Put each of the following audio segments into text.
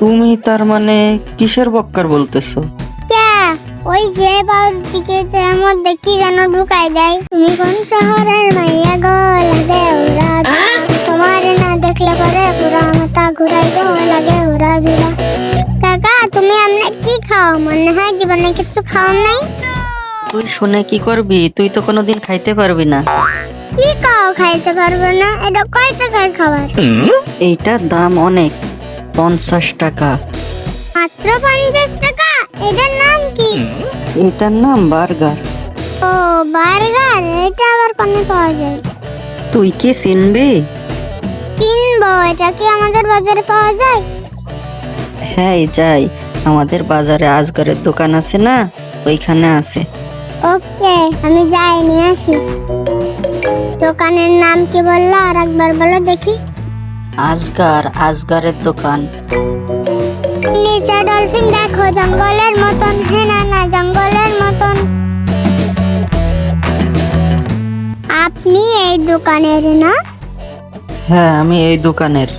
তুমি তার মানে কিসের বক্কার বলতেছো? ক্যা? ওই যে পাউরুটিকে এর মধ্যে কি যেন ঢুকাই দেয়। তুমি কোন শহরের মাইয়া গো? লাগে উড়া তোমার না দেখলে পরে পুরা মাথা ঘুরাই গো লাগে উড়া জুড়া কাকা তুমি আমনে কি খাও? মনে হয় জীবনে কিছু খাও নাই। তুই শুনে কি করবি? তুই তো কোনোদিন খাইতে পারবি না। কি খাও খাইতে পারবে না? এটা কয় টাকার খাবার? এইটার দাম অনেক। পঞ্চাশ টাকা। মাত্র পঞ্চাশ টাকা? এটার নাম কি? এটার নাম বার্গার। ও বার্গার? এটা আবার কোনে পাওয়া যায়? তুই কি চিনবি? কিনবো এটা কি আমাদের বাজারে পাওয়া যায়? হ্যাঁ যাই। আমাদের বাজারে আজগরের দোকান আছে না? ওইখানে আছে। ওকে আমি যাই নিয়ে আসি। দোকানের নাম কি বলল? আর একবার বলো দেখি। আজগার আজগারের দোকান। নিচে ডলফিন দেখো জঙ্গলের মতন। হ্যাঁ না না জঙ্গলের মতন। আপনি এই দোকানের না? হ্যাঁ আমি এই দোকানের।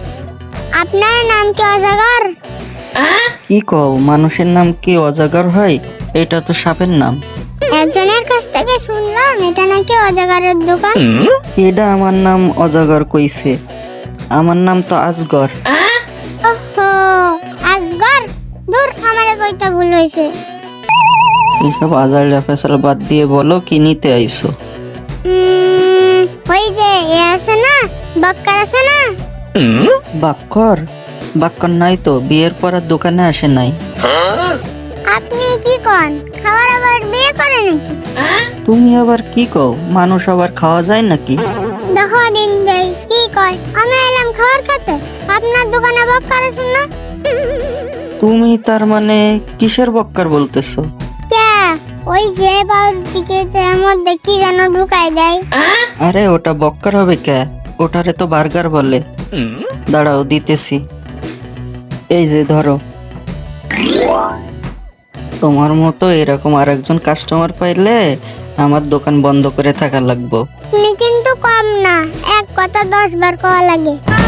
আপনার নাম কি অজগর? কি কও মানুষের নাম কি অজাগর হয়? এটা তো সাপের নাম। একজনের কাছ থেকে শুনলাম এটা নাকি অজগরের দোকান। এটা আমার নাম অজাগর কইছে। আমার নাম তো আজগর। ওহো আজগর? দূর আমারে কইতে ভুল হয়েছে। এইসব আজার ফেসাল বাদ দিয়ে বলো কি নিতে আইছো। উম, ওই যে এ আছে না? বক্কার আছে না? বাক্কর? বাক্কর নাই তো বিয়ের পর আর দোকানে আসে নাই। আপনি কি কন? খাবার আবার বিয়ে করে নাকি? তুমি আবার কি কও? মানুষ আবার খাওয়া যায় নাকি? দেই। কি কয়? আমি এলাম খাবার খেতে। আপনার দোকানে বক্কার না তুমি তার মানে কিসের বক্কার বলতেছো? ক্যা ওই যে পাউরুটিকে মধ্যে কি যেন ঢুকাই দেয়। আরে ওটা বক্কার হবে কে? ওটারে তো বার্গার বলে। দাঁড়াও দিতেছি। এই যে ধরো। তোমার মতো এরকম আরেকজন কাস্টমার পাইলে আমার দোকান বন্ধ করে থাকা লাগবো। কিন্তু কম না। এক কথা দশ বার কওয়া লাগে।